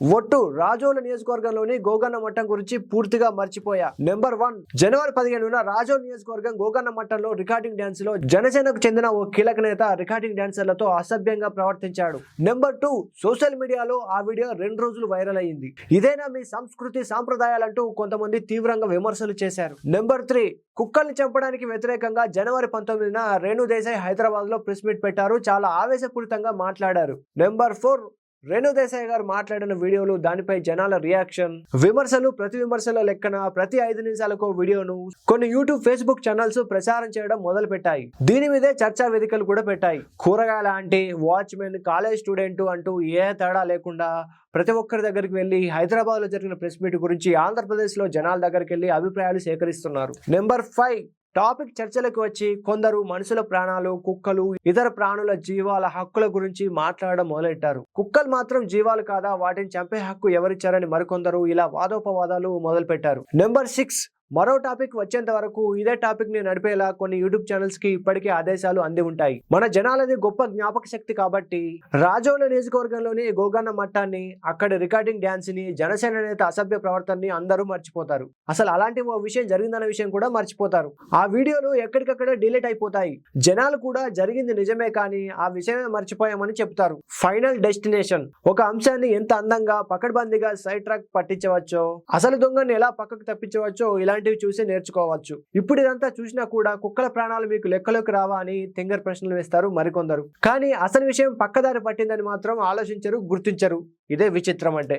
ఒట్టు రాజోల నియోజకవర్గంలోని గోగన్న మట్టం గురించి పూర్తిగా మర్చిపోయా. నెంబర్ వన్ జనవరి పదిహేనున రాజోల్ నియోజకవర్గం గోగన్న మట్టంలో రికార్డింగ్ డ్యాన్స్లో జనసేనకు చెందిన ఓ కీలక నేత రికార్డింగ్ డాన్సర్లతో అసభ్యంగా ప్రవర్తించాడు. నెంబర్ టూ సోషల్ మీడియాలో ఆ వీడియో రెండు రోజులు వైరల్ అయ్యింది ఇదేనా మీ సంస్కృతి సాంప్రదాయాలంటూ కొంతమంది తీవ్రంగా విమర్శలు చేశారు. నెంబర్ త్రీ కుక్కల్ని చంపడానికి వ్యతిరేకంగా జనవరి పంతొమ్మిదిన రేణు దేశాయ్ హైదరాబాద్లో ప్రెస్ మీట్ పెట్టారు. చాలా ఆవేశపూరితంగా మాట్లాడారు. నెంబర్ ఫోర్ రేణు దేశాయ్ గారు మాట్లాడిన వీడియోలు దానిపై జనాల రియాక్షన్ విమర్శలు ప్రతి విమర్శల లెక్కన ప్రతి ఐదు నిమిషాలకు వీడియోను కొన్ని యూట్యూబ్ ఫేస్బుక్ ఛానల్స్ ప్రచారం చేయడం మొదలు పెట్టాయి దీని మీదే చర్చా వేదికలు కూడా పెట్టాయి. కూరగాయల ఆంటీ వాచ్మెన్ కాలేజ్ స్టూడెంట్ అంటూ ఏ తేడా లేకుండా ప్రతి ఒక్కరి దగ్గరికి వెళ్ళి హైదరాబాద్లో జరిగిన ప్రెస్ మీట్ గురించి ఆంధ్రప్రదేశ్లో జనాల దగ్గరికి వెళ్ళి అభిప్రాయాలు సేకరిస్తున్నారు. నెంబర్ ఫైవ్ టాపిక్ చర్చలకు వచ్చి కొందరు మనుషుల ప్రాణాలు కుక్కలు ఇతర ప్రాణుల జీవాల హక్కుల గురించి మాట్లాడడం మొదలెట్టారు. కుక్కలు మాత్రం జీవాలు కాదా? వాటిని చంపే హక్కు ఎవరిచ్చారని మరికొందరు ఇలా వాదోపవాదాలు మొదలుపెట్టారు. నెంబర్ సిక్స్ మరో టాపిక్ వచ్చేంత వరకు ఇదే టాపిక్ని నడిపేలా కొన్ని యూట్యూబ్ ఛానల్స్కి ఇప్పటికే ఆదేశాలు అంది ఉంటాయి. మన జనాలది గొప్ప జ్ఞాపక శక్తి కాబట్టి రాజోల నియోజకవర్గంలోని గోగన్న మట్టాన్ని అక్కడ రికార్డింగ్ డ్యాన్స్ని జనసేన నేత అసభ్య ప్రవర్తనని అందరూ మర్చిపోతారు. అసలు అలాంటి ఓ విషయం జరిగిందన్న విషయం కూడా మర్చిపోతారు. ఆ వీడియోలు ఎక్కడికక్కడ డిలీట్ అయిపోతాయి. జనాలు కూడా జరిగింది నిజమే కానీ ఆ విషయమే మర్చిపోయామని చెప్తారు. ఫైనల్ డెస్టినేషన్ ఒక అంశాన్ని ఎంత అందంగా పకడ్బందీగా సైడ్ ట్రాక్ పట్టించవచ్చో అసలు దొంగని ఎలా పక్కకు తప్పించవచ్చో ఇలా అలాంటివి చూసి నేర్చుకోవచ్చు. ఇప్పుడు ఇదంతా చూసినా కూడా కుక్కల ప్రాణాలు మీకు లెక్కలోకి రావా అని తింగర్ ప్రశ్నలు వేస్తారు మరికొందరు. కానీ అసలు విషయం పక్కదారి పట్టిందని మాత్రం ఆలోచించరు గుర్తించరు. ఇదే విచిత్రం అంటే.